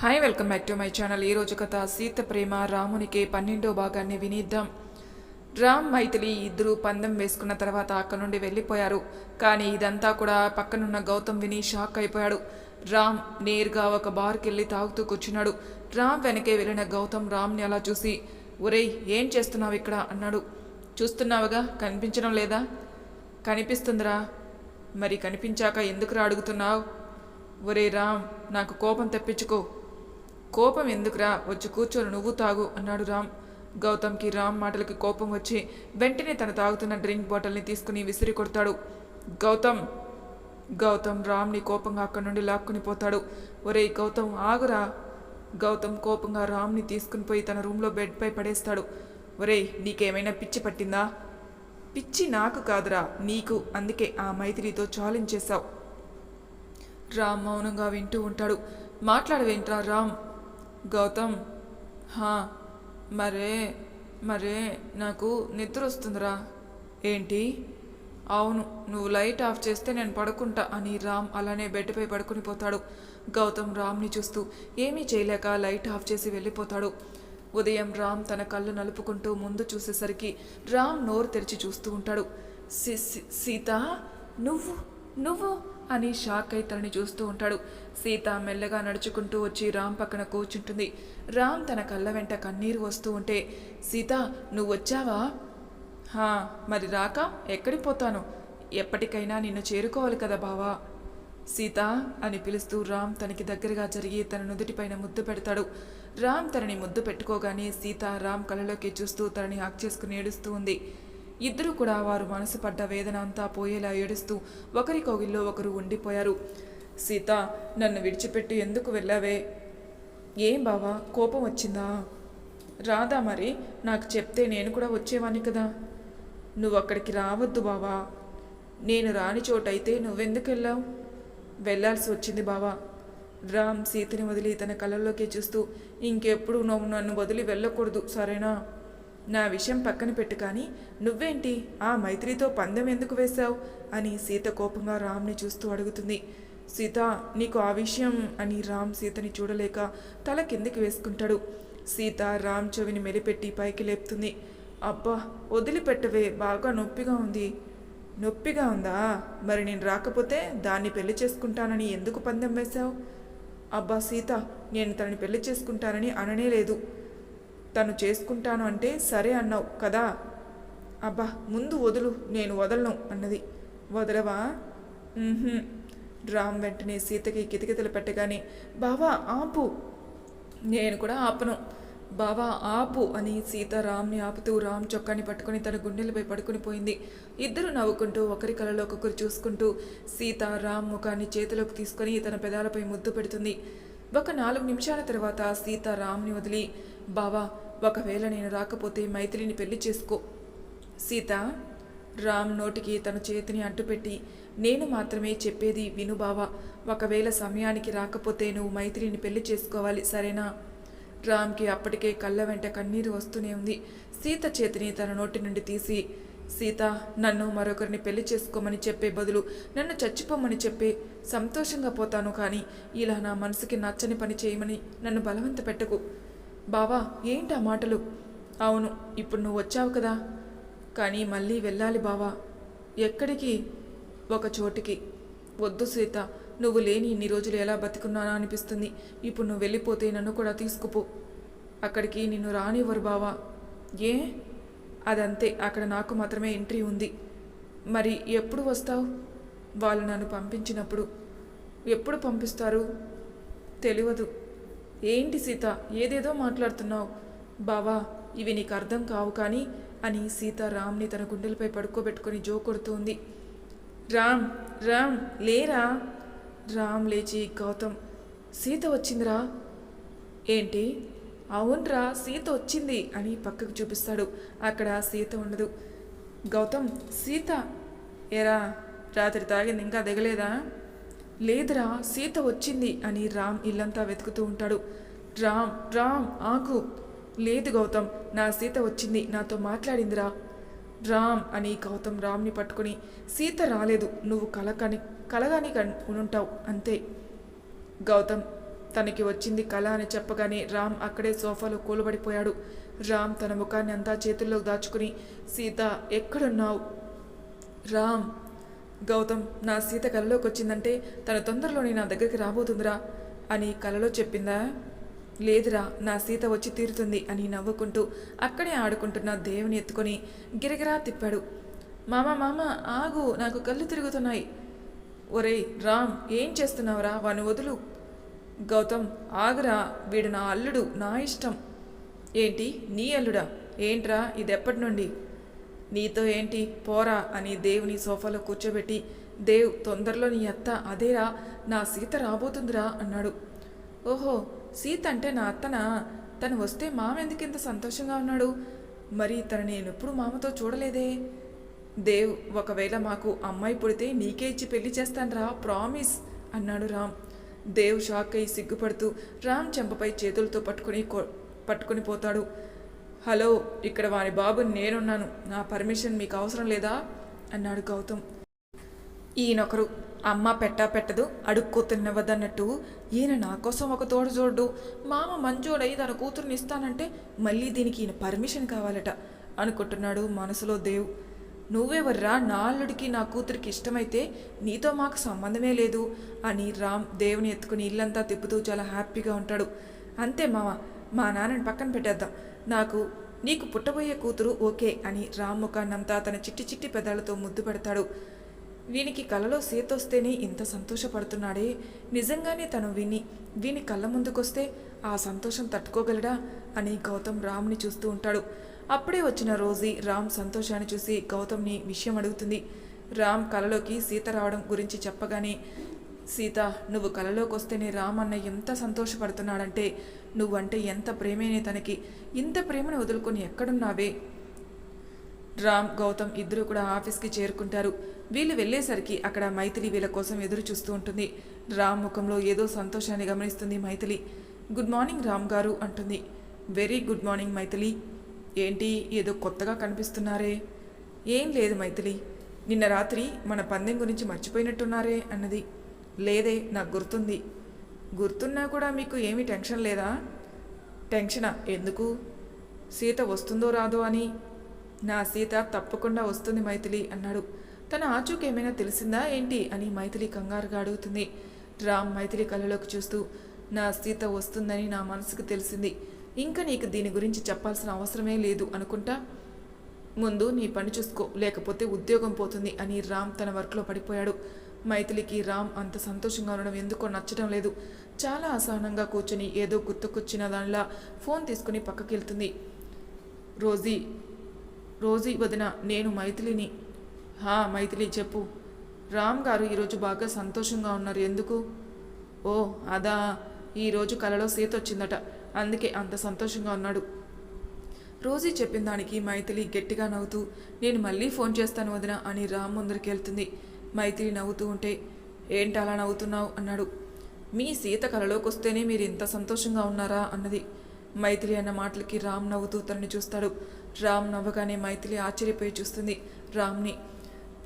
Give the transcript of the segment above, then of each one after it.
Hi welcome back to my channel ఈ రోజు కథ సీత ప్రేమ రామునికి పన్నెండో భాగాన్ని వినిద్దాం. రామ్ మైథిలి ఇద్దరు పందెం వేసుకున్న తర్వాత అక్కడ నుండి వెళ్ళిపోయారు. కానీ ఇదంతా కూడా పక్కనున్న గౌతమ్ విని షాక్ అయిపోయాడు. రామ్ నేరుగా ఒక బార్కి వెళ్ళి తాగుతూ కూర్చున్నాడు. రామ్ వెనకే వెళ్ళిన గౌతమ్ రామ్ని అలా చూసి ఒరేయ్ ఏం చేస్తున్నావు ఇక్కడ? అన్నాడు. చూస్తున్నావుగా? కనిపించడం లేదా? కనిపిస్తుందిరా. మరి కనిపించాక ఎందుకురా అడుగుతున్నావు? ఒరే రామ్ నాకు కోపం తెప్పించుకో. కోపం ఎందుకురా? వచ్చి కూర్చొని నువ్వు తాగు అన్నాడు రామ్. గౌతమ్కి రామ్ మాటలకి కోపం వచ్చి వెంటనే తను తాగుతున్న డ్రింక్ బాటిల్ని తీసుకుని విసిరి కొడతాడు. గౌతమ్ గౌతమ్ రామ్ని కోపంగా అక్కడి నుండి లాక్కుని పోతాడు. ఒరేయ్ గౌతమ్ ఆగురా. గౌతమ్ కోపంగా రామ్ని తీసుకుని పోయి తన రూమ్లో బెడ్పై పడేస్తాడు. ఒరేయ్ నీకేమైనా పిచ్చి పట్టిందా? పిచ్చి నాకు కాదురా నీకు. అందుకే ఆ మైత్రితో ఛాలెంజ్ చేశావు రామ్ మౌనంగా వింటూ ఉంటాడు. మాట్లాడవేంట్రా రామ్? గౌతమ్ హా మరే మరే నాకు నిద్ర వస్తుందిరా. ఏంటి? అవును నువ్వు లైట్ ఆఫ్ చేస్తే నేను పడుకుంటా అని రామ్ అలానే బెడ్పై పడుకుని పోతాడు. గౌతమ్ రామ్ని చూస్తూ ఏమీ చేయలేక లైట్ ఆఫ్ చేసి వెళ్ళిపోతాడు. ఉదయం రామ్ తన కళ్ళు నలుపుకుంటూ ముందు చూసేసరికి రామ్ నోరు తెరిచి చూస్తూ ఉంటాడు. సీత నువ్వు నువ్వు అని షాక్ అయి తనని చూస్తూ ఉంటాడు. సీత మెల్లగా నడుచుకుంటూ వచ్చి రామ్ పక్కన కూర్చుంటుంది. రామ్ తన కళ్ళ వెంట కన్నీరు వస్తూ ఉంటే సీత నువ్వు వచ్చావా? హా మరి రాక? ఎక్కడికి పోతాను? ఎప్పటికైనా నిన్ను చేరుకోవాలి కదా బావా. సీత అని పిలుస్తూ రామ్ తనకి దగ్గరగా జరిగి తన నుదుటిపైన ముద్దు పెడతాడు. రామ్ తనని ముద్దు పెట్టుకోగానే సీత రామ్ కళ్ళలోకి చూస్తూ తనని హక్ చేసుకుని ఏడుస్తూ ఉంది. ఇద్దరు కూడా వారు మనసు పడ్డ వేదన అంతా పోయేలా ఏడుస్తూ ఒకరి కోగిల్లో ఒకరు ఉండిపోయారు. సీత నన్ను విడిచిపెట్టి ఎందుకు వెళ్ళావే? ఏం బావా కోపం వచ్చిందా? రాదా మరి నాకు చెప్తే నేను కూడా వచ్చేవాణ్ణి కదా? నువ్వు అక్కడికి రావద్దు బావా. నేను రాని చోటైతే నువ్వెందుకు వెళ్ళావు? వెళ్ళాల్సి వచ్చింది బావా. రామ్ సీతని వదిలి తన కళ్ళల్లోకి చూస్తూ ఇంకెప్పుడు నువ్వు నన్ను వదిలి వెళ్ళకూడదు సరేనా? నా విషయం పక్కన పెట్టు కానీ నువ్వేంటి ఆ మైత్రితో పందెం ఎందుకు వేశావు? అని సీత కోపంగా రామ్ని చూస్తూ అడుగుతుంది. సీత నీకు ఆ విషయం అని రామ్ సీతని చూడలేక తల కిందికి వేసుకుంటాడు. సీత రామ్ చెవిని మెలిపెట్టి పైకి లేపుతుంది. అబ్బా వదిలిపెట్టవే బాగా నొప్పిగా ఉంది. నొప్పిగా ఉందా? మరి నేను రాకపోతే దాన్ని పెళ్ళి చేసుకుంటానని ఎందుకు పందెం వేశావు? అబ్బా సీత నేను తనని పెళ్ళి చేసుకుంటానని అననే లేదు. తను చేసుకుంటాను అంటే సరే అన్నావు కదా. అబ్బా ముందు వదులు నేను వదలను అన్నది. వదలవా? రామ్ వెంటనే సీతకి కితకితలు పెట్టగానే బావా ఆపు. నేను కూడా ఆపను. బావా ఆపు అని సీత రామ్ని ఆపుతూ రామ్ చొక్కాని పట్టుకుని తన గుండెలపై పడుకుని పోయింది. ఇద్దరు నవ్వుకుంటూ ఒకరి కలలో ఒకరు చూసుకుంటూ సీత రామ్ ముఖాన్ని చేతిలోకి తీసుకొని తన పెదాలపై ముద్దు పెడుతుంది. ఒక నాలుగు నిమిషాల తర్వాత సీత రామ్ని వదిలి బావా ఒకవేళ నేను రాకపోతే మైథిలిని పెళ్ళి చేసుకో. సీత రామ్ నోటికి తన చేతిని అంటుపెట్టి నేను మాత్రమే చెప్పేది విను బావా. ఒకవేళ సమయానికి రాకపోతే నువ్వు మైత్రిని పెళ్ళి చేసుకోవాలి సరేనా? రామ్కి అప్పటికే కళ్ళ వెంట కన్నీరు వస్తూనే ఉంది. సీత చేతిని తన నోటి నుండి తీసి సీత నన్ను మరొకరిని పెళ్ళి చేసుకోమని చెప్పే బదులు నన్ను చచ్చిపోమని చెప్పే. సంతోషంగా పోతాను కానీ ఇలా నా మనసుకి నచ్చని పని చేయమని నన్ను బలవంత పెట్టకు. బావా ఏంటి ఆ మాటలు? అవును ఇప్పుడు నువ్వు వచ్చావు కదా. కానీ మళ్ళీ వెళ్ళాలి బావా. ఎక్కడికి? ఒక చోటికి. వద్దు సీత నువ్వు లేని ఇన్ని రోజులు ఎలా బతికున్నానా అనిపిస్తుంది. ఇప్పుడు నువ్వు వెళ్ళిపోతే నన్ను కూడా తీసుకుపో. అక్కడికి నిన్ను రానివ్వరు బావా. ఏ? అదంతే అక్కడ నాకు మాత్రమే ఎంట్రీ ఉంది. మరి ఎప్పుడు వస్తావు? వాళ్ళు నన్ను పంపించినప్పుడు. ఎప్పుడు పంపిస్తారు? తెలియదు. ఏంటి సీత? ఏదేదో మాట్లాడుతున్నావు. బావా ఇవి నీకు అర్థం కావు కానీ అని సీత రామ్ని తన గుండెలపై పడుకోబెట్టుకొని జో కొడుతుంది. రామ్ రామ్ లేరా? రామ్ లేచి గౌతమ్ సీత వచ్చిందిరా. ఏంటి? అవునరా సీత వచ్చింది అని పక్కకు చూపిస్తాడు. అక్కడ సీత ఉండదు. గౌతమ్ సీత! ఏరా రాత్రి తాగింది ఇంకా దిగలేదా? లేదురా సీత వచ్చింది అని రామ్ ఇల్లంతా వెతుకుతూ ఉంటాడు. రామ్ రామ్ ఆకు లేదు గౌతమ్ నా సీత వచ్చింది నాతో మాట్లాడిందిరా. రామ్ అని గౌతమ్ రామ్ని పట్టుకుని సీత రాలేదు నువ్వు కలకని కలగాని కన్ ఉంటావు అంతే. గౌతమ్ తనకి వచ్చింది కళ అని చెప్పగానే రామ్ అక్కడే సోఫాలో కూలబడిపోయాడు. రామ్ తన ముఖాన్ని అంతా చేతుల్లో దాచుకుని సీత ఎక్కడున్నావు? రామ్ గౌతమ్ నా సీత కలలోకి వచ్చిందంటే తన తొందరలోనే నా దగ్గరికి రాబోతుందిరా అని కలలో చెప్పిందా? లేదురా నా సీత వచ్చి తీరుతుంది అని నవ్వుకుంటూ అక్కడే ఆడుకుంటున్న దేవుని ఎత్తుకొని గిరగిరా తిప్పాడు. మామ మామ ఆగు నాకు కళ్ళు తిరుగుతున్నాయి. ఒరేయ్ రామ్ ఏం చేస్తున్నావురా? వాని వదులు. గౌతమ్ ఆగురా వీడు నా అల్లుడు నా ఇష్టం. ఏంటి? నీ అల్లుడా? ఏంట్రా? ఇది ఎప్పటి నుండి? నీతో ఏంటి? పోరా అని దేవుని సోఫాలో కూర్చోబెట్టి దేవ్ తొందరలో నీ అత్త అదేరా? నా సీత రాబోతుందిరా అన్నాడు. ఓహో సీత అంటే నా అత్తనా? తను వస్తే మామెందుకు ఇంత సంతోషంగా ఉన్నాడు? మరి తను నేనెప్పుడు మామతో చూడలేదే? దేవ్ ఒకవేళ మాకు అమ్మాయి పుడితే నీకే ఇచ్చి పెళ్ళి చేస్తానరా ప్రామిస్ అన్నాడు రామ్. దేవ్ షాక్ అయి సిగ్గుపడుతూ రామ్ చెంపపై చేతులతో పట్టుకుని పట్టుకుని పోతాడు. హలో ఇక్కడ వారి బాబు నేనున్నాను. నా పర్మిషన్ మీకు అవసరం లేదా? అన్నాడు గౌతమ్. ఈయనొకరు అమ్మ పెట్టా పెట్టదు అడుక్కో తిన్నవద్దన్నట్టు ఈయన నా కోసం ఒక తోడు చూడు. మామ మంచోడై తన కూతురుని ఇస్తానంటే మళ్ళీ దీనికి ఈయన పర్మిషన్ కావాలట అనుకుంటున్నాడు మనసులో దేవ్. నువ్వెవర్రా? నా అల్లుడికి నా కూతురికి ఇష్టమైతే నీతో మాకు సంబంధమే లేదు. అని రామ్ దేవుని ఎత్తుకుని ఇల్లంతా తిప్పుతూ చాలా హ్యాపీగా ఉంటాడు. అంతే మామ. మా నాన్నని పక్కన పెట్టేద్దాం. నాకు నీకు పుట్టబోయే కూతురు ఓకే అని రామ్ ముఖాన్నంతా తన చిట్టి చిట్టి పెదాలతో ముద్దు పెడతాడు. వీనికి కలలో సీతొస్తేనే ఇంత సంతోషపడుతున్నాడే. నిజంగానే తను విని వీని కళ్ళ ముందుకొస్తే ఆ సంతోషం తట్టుకోగలడా అని గౌతమ్ రామ్ని చూస్తూ ఉంటాడు. అప్పుడే వచ్చిన రోజీ రామ్ సంతోషాన్ని చూసి గౌతమ్ని విషయం అడుగుతుంది. రామ్ కలలోకి సీత రావడం గురించి చెప్పగానే సీత నువ్వు కలలోకి వస్తేనే రామన్న ఎంత సంతోషపడుతున్నాడంటే నువ్వంటే ఎంత ప్రేమేనే తనకి. ఇంత ప్రేమను వదులుకొని ఎక్కడున్నావే? రామ్ గౌతమ్ ఇద్దరు కూడా ఆఫీస్కి చేరుకుంటారు. వీళ్ళు వెళ్ళేసరికి అక్కడ మైథిలి వీళ్ళ కోసం ఎదురు చూస్తూ ఉంటుంది. రామ్ ముఖంలో ఏదో సంతోషాన్ని గమనిస్తుంది మైథిలి. గుడ్ మార్నింగ్ రామ్ గారు అంటుంది. Very good morning Maithili. ఏంటి ఏదో కొత్తగా కనిపిస్తున్నారే? ఏం లేదు మైథిలి. నిన్న రాత్రి మన పందెం గురించి మర్చిపోయినట్టున్నారే అన్నది. లేదే నాకు గుర్తుంది. గుర్తున్నా కూడా మీకు ఏమీ టెన్షన్ లేదా? టెన్షనా? ఎందుకు? సీత వస్తుందో రాదో అని. నా సీత తప్పకుండా వస్తుంది మైథిలి అన్నాడు. తన ఆచూకి ఏమైనా తెలిసిందా ఏంటి అని మైథిలి కంగారుగా అడుగుతుంది. రామ్ మైథిలి కళ్ళలోకి చూస్తూ నా సీత వస్తుందని నా మనసుకు తెలిసింది. ఇంకా నీకు దీని గురించి చెప్పాల్సిన అవసరమే లేదు అనుకుంటా? ముందు నీ పని చూసుకో లేకపోతే ఉద్యోగం పోతుంది అని రామ్ తన వర్క్లో పడిపోయాడు. మైథిలికి రామ్ అంత సంతోషంగా ఉండడం ఎందుకో నచ్చడం లేదు. చాలా అసహనంగా కూర్చొని ఏదో గుర్తుకొచ్చిన దానిలా ఫోన్ తీసుకుని పక్కకి వెళ్తుంది రోజీ రోజీ వదిన నేను మైథిలిని. హా మైథిలి చెప్పు. రామ్ గారు ఈరోజు బాగా సంతోషంగా ఉన్నారు ఎందుకు? ఓ అదా ఈరోజు కలలో సీత వచ్చిందట. అందుకే అంత సంతోషంగా ఉన్నాడు. రోజీ చెప్పిన దానికి మైథిలి గట్టిగా నవ్వుతూ నేను మళ్ళీ ఫోన్ చేస్తాను వదిన అని రామ్ ముందరికి వెళ్తుంది మైత్రి నవ్వుతూ ఉంటే ఏంటి అలా నవ్వుతున్నావు? అన్నాడు. మీ సీత కలలోకొస్తేనే మీరు ఇంత సంతోషంగా ఉన్నారా? అన్నది. మైథిలి అన్న మాటలకి రామ్ నవ్వుతూ తనని చూస్తాడు. రామ్ నవ్వగానే మైథిలి ఆశ్చర్యపోయి చూస్తుంది. రామ్ని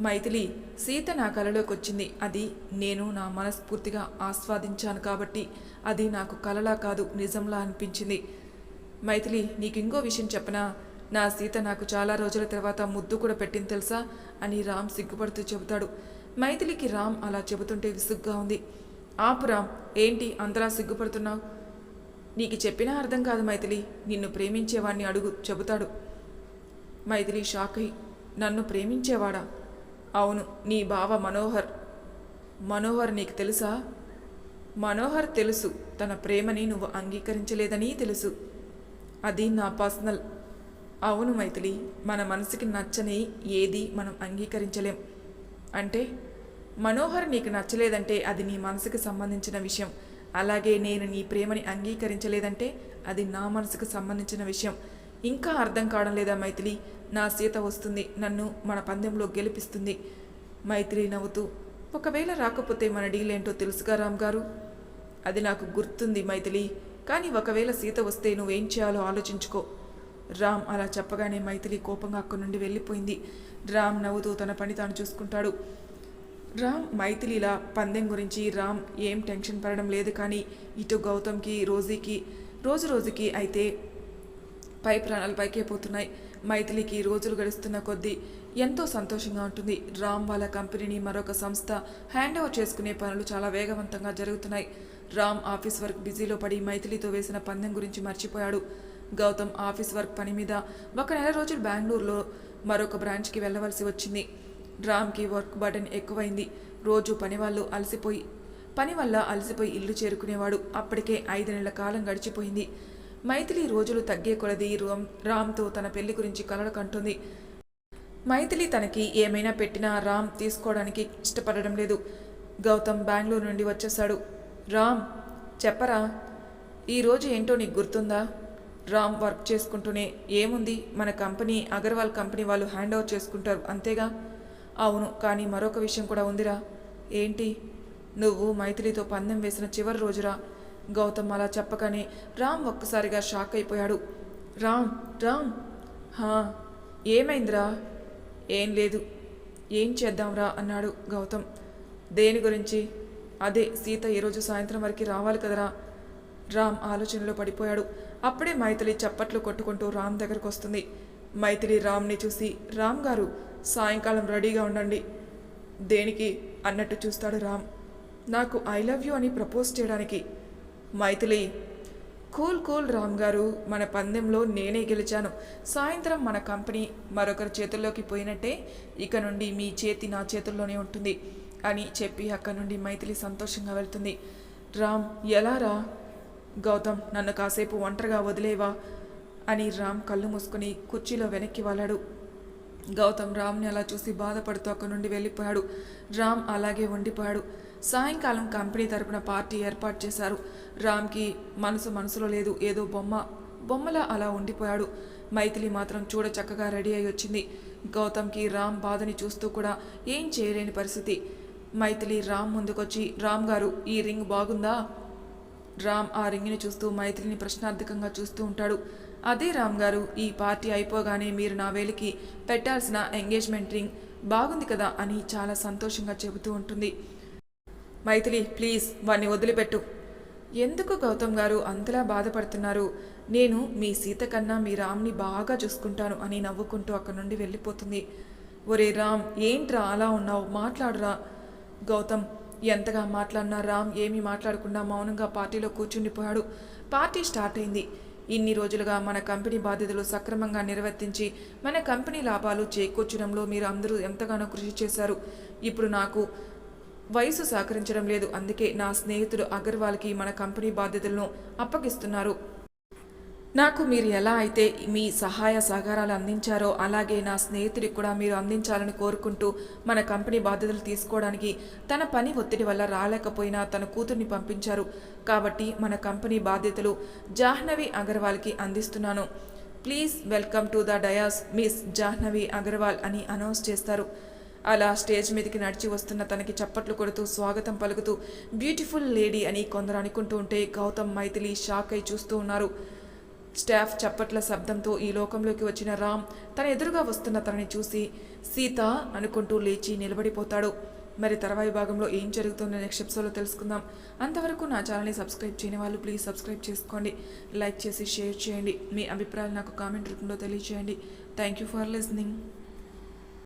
మైథిలి సీత నా కలలోకి వచ్చింది అది నేను నా మనస్ఫూర్తిగా ఆస్వాదించాను కాబట్టి అది నాకు కలలా కాదు నిజంలా అనిపించింది. మైథిలి నీకు ఇంకో విషయం చెప్పనా? నా సీత నాకు చాలా రోజుల తర్వాత ముద్దు కూడా పెట్టింది తెలుసా? అని రామ్ సిగ్గుపడుతూ చెబుతాడు. మైథిలికి రామ్ అలా చెబుతుంటే విసుగ్గా ఉంది. ఆపు రామ్ ఏంటి అంతలా సిగ్గుపడుతున్నావు? నీకు చెప్పినా అర్థం కాదు మైథిలి నిన్ను ప్రేమించేవాణ్ణి అడుగు చెబుతాడు. మైథిలి షాక్ అయి నన్ను ప్రేమించేవాడా? అవును నీ బావ మనోహర్. మనోహర్ నీకు తెలుసా? మనోహర్ తెలుసు తన ప్రేమని నువ్వు అంగీకరించలేదని తెలుసు. అది నా పర్సనల్. అవును మైథిలి మన మనసుకి నచ్చని ఏది మనం అంగీకరించలేం. అంటే మనోహర్ నీకు నచ్చలేదంటే అది నీ మనసుకు సంబంధించిన విషయం. అలాగే నేను నీ ప్రేమని అంగీకరించలేదంటే అది నా మనసుకు సంబంధించిన విషయం. ఇంకా అర్థం కావడం లేదా మైథిలి? నా సీత వస్తుంది నన్ను మన పందెంలో గెలిపిస్తుంది. మైథిలి నవ్వుతూ ఒకవేళ రాకపోతే మన డీల్ ఏంటో తెలుసుగా రామ్ గారు? అది నాకు గుర్తుంది మైథిలి. కానీ ఒకవేళ సీత వస్తే నువ్వేం చేయాలో ఆలోచించుకో. రామ్ అలా చెప్పగానే మైథిలి కోపంగా అక్కడి నుండి వెళ్ళిపోయింది. రామ్ నవ్వుతూ తన పని తాను చూసుకుంటాడు. రామ్ మైథిలిలా పందెం గురించి రామ్ ఏం టెన్షన్ పడడం లేదు కానీ ఇటు గౌతమ్కి రోజీకి రోజు రోజుకి అయితే పై ప్రాణాలు పైకే పోతున్నాయి. మైథిలికి రోజులు గడుస్తున్న కొద్దీ ఎంతో సంతోషంగా ఉంటుంది. రామ్ వాళ్ళ కంపెనీని మరొక సంస్థ హ్యాండ్ ఓవర్ చేసుకునే పనులు చాలా వేగవంతంగా జరుగుతున్నాయి. రామ్ ఆఫీస్ వర్క్ బిజీలో పడి మైథిలితో వేసిన పందెం గురించి మర్చిపోయాడు. గౌతమ్ ఆఫీస్ వర్క్ పని మీద ఒక నెల రోజులు బెంగళూరులో మరొక బ్రాంచ్కి వెళ్ళవలసి వచ్చింది. రామ్కి వర్క్ బటన్ ఎక్కువైంది. రోజు పని వాళ్ళు అలసిపోయి పని వల్ల అలసిపోయి ఇల్లు చేరుకునేవాడు. అప్పటికే ఐదు నెలల కాలం గడిచిపోయింది. మైథిలి రోజులు తగ్గే కొలది రామ్ రామ్తో తన పెళ్ళి గురించి కలలు కంటుంది. మైథిలి తనకి ఏమైనా పెట్టినా రామ్ తీసుకోవడానికి ఇష్టపడడం లేదు. గౌతమ్ బెంగళూరు నుండి వచ్చేశాడు. రామ్ చెప్పరా? ఈరోజు ఏంటో నీకు గుర్తుందా? రామ్ వర్క్ చేసుకుంటూనే ఏముంది? మన కంపెనీ అగర్వాల్ కంపెనీ వాళ్ళు హ్యాండ్ ఓవర్ చేసుకుంటారు అంతేగా? అవును కానీ మరొక విషయం కూడా ఉందిరా. ఏంటి? నువ్వు మైథిలితో పందెం వేసిన చివరి రోజురా. గౌతమ్ అలా చెప్పగానే రామ్ ఒక్కసారిగా షాక్ అయిపోయాడు. రామ్ రామ్! హా ఏమైందిరా? ఏం లేదు. ఏం చేద్దాంరా? అన్నాడు గౌతమ్. దేని గురించి? అదే సీత ఈరోజు సాయంత్రం వరకు రావాలి కదరా. రామ్ ఆలోచనలో పడిపోయాడు. అప్పుడే మైథిలి చప్పట్లు కొట్టుకుంటూ రామ్ దగ్గరకు వస్తుంది. మైథిలి రామ్ని చూసి రామ్ గారు సాయంకాలం రెడీగా ఉండండి. దేనికి? అన్నట్టు చూస్తాడు రామ్. నాకు ఐ లవ్ యూ అని ప్రపోజ్ చేయడానికి. మైథిలి కూల్ కూల్ రామ్ గారు మన పందెంలో నేనే గెలిచాను. సాయంత్రం మన కంపెనీ మరొకరి చేతుల్లోకి పోయినట్టే ఇక నుండి మీ చేతి నా చేతుల్లోనే ఉంటుంది అని చెప్పి అక్కడి నుండి మైథిలి సంతోషంగా వెళ్తుంది. రామ్ ఎలా రా? గౌతమ్ నన్ను కాసేపు ఒంటరిగా వదిలేవా? అని రామ్ కళ్ళు మూసుకుని కుర్చీలో వెనక్కి వాలాడు. గౌతమ్ రామ్ని అలా చూసి బాధపడుతూ అక్కడి నుండి వెళ్ళిపోయాడు. రామ్ అలాగే ఉండిపోయాడు. సాయంకాలం కంపెనీ తరపున పార్టీ ఏర్పాటు చేశారు. రామ్కి మనసు మనసులో లేదు ఏదో బొమ్మ. బొమ్మలా అలా ఉండిపోయాడు. మైథిలి మాత్రం చూడ చక్కగా రెడీ అయి వచ్చింది. గౌతమ్కి రామ్ బాధని చూస్తూ కూడా ఏం చేయలేని పరిస్థితి. మైథిలి రామ్ ముందుకొచ్చి రామ్ గారు ఈ రింగ్ బాగుందా? రామ్ ఆ రింగిని చూస్తూ మైత్రిని ప్రశ్నార్థకంగా చూస్తూ ఉంటాడు. అదే రామ్ గారు ఈ పార్టీ అయిపోగానే మీరు నా వేలికి పెట్టాల్సిన ఎంగేజ్మెంట్ రింగ్ బాగుంది కదా అని చాలా సంతోషంగా చెబుతూ ఉంటుంది. మైథిలి ప్లీజ్ వాణ్ణి వదిలిపెట్టు. ఎందుకు గౌతమ్ గారు అంతలా బాధపడుతున్నారు? నేను మీ సీత కన్నా మీ రామ్ని బాగా చూసుకుంటాను అని నవ్వుకుంటూ అక్కడి నుండి వెళ్ళిపోతుంది. ఒరే రామ్ ఏంట్రా అలా ఉన్నావు? మాట్లాడురా. గౌతమ్ ఎంతగా మాట్లాడినా రామ్ ఏమీ మాట్లాడకుండా మౌనంగా పార్టీలో కూర్చుండిపోయాడు. పార్టీ స్టార్ట్ అయింది. ఇన్ని రోజులుగా మన కంపెనీ బాధ్యతలు సక్రమంగా నిర్వర్తించి మన కంపెనీ లాభాలు చేకూర్చడంలో మీరు అందరూ ఎంతగానో కృషి చేశారు. ఇప్పుడు నాకు వయసు సహకరించడం లేదు. అందుకే నా స్నేహితుడు అగర్వాల్కి మన కంపెనీ బాధ్యతలను అప్పగిస్తున్నారు. నాకు మీరు ఎలా అయితే మీ సహాయ సహకారాలు అందించారో అలాగే నా స్నేహితుడికి కూడా మీరు అందించాలని కోరుకుంటూ మన కంపెనీ బాధ్యతలు తీసుకోవడానికి తన పని ఒత్తిడి వల్ల రాలేకపోయినా తన కూతుర్ని పంపించారు. కాబట్టి మన కంపెనీ బాధ్యతలు జాహ్నవి అగర్వాల్కి అందిస్తున్నాను. Please welcome to the dais miss Jahnavi Agarwal అని అనౌన్స్ చేస్తారు. అలా స్టేజ్ మీదకి నడిచి వస్తున్న తనకి చప్పట్లు కొడుతూ స్వాగతం పలుకుతూ బ్యూటిఫుల్ లేడీ అని కొందరు అనుకుంటూ ఉంటే గౌతమ్ మైథిలి షాక్ అయి చూస్తూ ఉన్నారు. స్టాఫ్ చప్పట్ల శబ్దంతో ఈ లోకంలోకి వచ్చిన రామ్ తన ఎదురుగా వస్తున్న తనని చూసి సీత అనుకుంటూ లేచి నిలబడిపోతాడు. మరి తర్వాయి భాగంలో ఏం జరుగుతుందో నెక్స్ట్ ఎపిసోడ్లో తెలుసుకుందాం. అంతవరకు నా ఛానల్ని సబ్స్క్రైబ్ చేయని వాళ్ళు ప్లీజ్ సబ్స్క్రైబ్ చేసుకోండి. లైక్ చేసి షేర్ చేయండి. మీ అభిప్రాయాలు నాకు కామెంట్ రూపంలో తెలియజేయండి థ్యాంక్ యూ ఫర్ లిసనింగ్.